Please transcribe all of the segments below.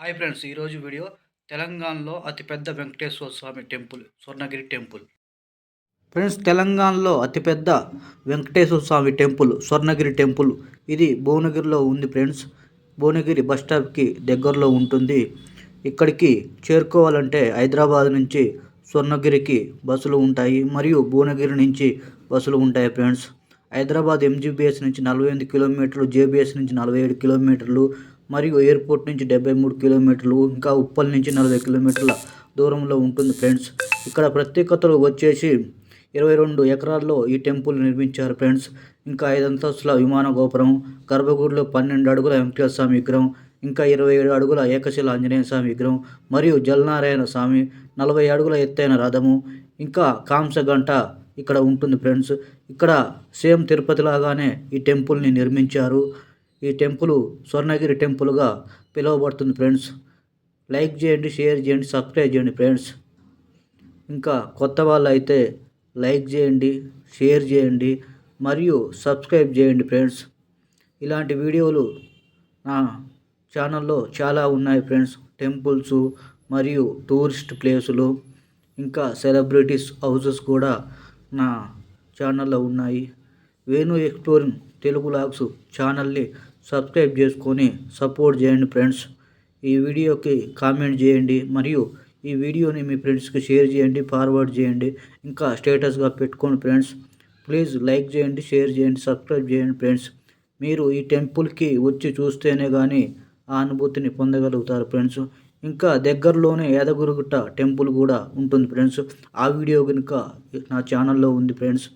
Hi friends ఈరోజు video తెలంగాణలో అతిపెద్ద Venkateshwara Swamy temple Swarnagiri temple. Friends తెలంగాణలో అతిపెద్ద వెంకటేశ్వర స్వామి టెంపుల్ స్వర్ణగిరి టెంపుల్. ఇది భువనగిరిలో ఉంది ఫ్రెండ్స్. భువనగిరి బస్ స్టాప్కి దగ్గరలో ఉంటుంది. ఇక్కడికి చేరుకోవాలంటే హైదరాబాద్ నుంచి స్వర్ణగిరికి బస్సులు ఉంటాయి మరియు భువనగిరి నుంచి బస్సులు ఉంటాయి ఫ్రెండ్స్. హైదరాబాద్ ఎంజీబీఎస్ నుంచి నలభై ఎనిమిది కిలోమీటర్లు జేబీఎస్ నుంచి నలభై ఏడు కిలోమీటర్లు మరియు ఎయిర్పోర్ట్ నుంచి డెబ్బై మూడు కిలోమీటర్లు ఇంకా ఉప్పల్ నుంచి నలభై కిలోమీటర్ల దూరంలో ఉంటుంది ఫ్రెండ్స్. ఇక్కడ ప్రత్యేకతలు వచ్చేసి ఇరవై రెండు ఎకరాల్లో ఈ టెంపుల్ నిర్మించారు ఫ్రెండ్స్. ఇంకా ఐదు అంతస్తుల విమాన గోపురం గర్భగుడిలో పన్నెండు అడుగుల వెంకటేశ్వర స్వామి విగ్రహం ఇంకా ఇరవై ఏడు అడుగుల ఏకశిల ఆంజనేయ స్వామి విగ్రహం మరియు జలనారాయణ స్వామి నలభై అడుగుల ఎత్తైన రథము ఇంకా కాంసగంట ఇక్కడ ఉంటుంది ఫ్రెండ్స్. ఇక్కడ సేమ్ తిరుపతి లాగానే ఈ టెంపుల్ని నిర్మించారు. ఈ టెంపుల్ స్వర్ణగిరి టెంపుల్గా పిలువబడుతుంది ఫ్రెండ్స్. లైక్ చేయండి షేర్ చేయండి సబ్స్క్రైబ్ చేయండి ఫ్రెండ్స్. ఇంకా కొత్త వాళ్ళు అయితే లైక్ చేయండి షేర్ చేయండి మరియు సబ్స్క్రైబ్ చేయండి ఫ్రెండ్స్. ఇలాంటి వీడియోలు నా ఛానల్లో చాలా ఉన్నాయి ఫ్రెండ్స్. టెంపుల్స్ మరియు టూరిస్ట్ ప్లేసులు ఇంకా సెలబ్రిటీస్ హౌసెస్ కూడా నా ఛానల్లో ఉన్నాయి. వేణు ఎక్స్ప్లోరింగ్ తెలుగు లాగ్స్ ఛానల్ని సబ్స్క్రైబ్ చేసుకొని సపోర్ట్ చేయండి ఫ్రెండ్స్. ఈ వీడియోకి కామెంట్ చేయండి మరియు ఈ వీడియోని మీ ఫ్రెండ్స్కి షేర్ చేయండి ఫార్వర్డ్ చేయండి ఇంకా స్టేటస్గా పెట్టుకోండి ఫ్రెండ్స్. ప్లీజ్ లైక్ చేయండి షేర్ చేయండి సబ్స్క్రైబ్ చేయండి ఫ్రెండ్స్. మీరు ఈ టెంపుల్కి వచ్చి చూస్తేనే కానీ ఆ అనుభూతిని పొందగలుగుతారు ఫ్రెండ్స్. ఇంకా దగ్గరలోనే యాదగిరిగుట్ట టెంపుల్ కూడా ఉంటుంది ఫ్రెండ్స్. ఆ వీడియో కనుక నా ఛానల్లో ఉంది ఫ్రెండ్స్.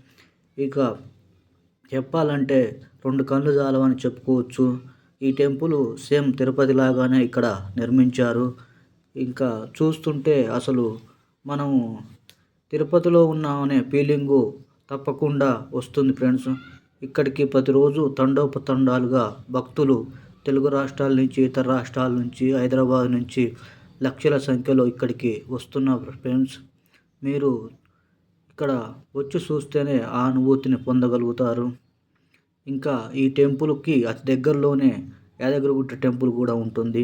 ఇక చెప్పాలంటే రెండు కళ్ళు చాలవని చెప్పుకోవచ్చు. ఈ టెంపుల్ సేమ్ తిరుపతి లాగానే ఇక్కడ నిర్మించారు. ఇంకా చూస్తుంటే అసలు మనము తిరుపతిలో ఉన్నామనే ఫీలింగు తప్పకుండా వస్తుంది ఫ్రెండ్స్. ఇక్కడికి ప్రతిరోజు తండోపతండాలుగా భక్తులు తెలుగు రాష్ట్రాల నుంచి ఇతర రాష్ట్రాల నుంచి హైదరాబాద్ నుంచి లక్షల సంఖ్యలో ఇక్కడికి వస్తున్నారు ఫ్రెండ్స్. మీరు ఇక్కడ వచ్చి చూస్తేనే ఆ అనుభూతిని పొందగలుగుతారు. ఇంకా ఈ టెంపుల్కి అతి దగ్గరలోనే యాదగిరిగుట్ట టెంపుల్ కూడా ఉంటుంది.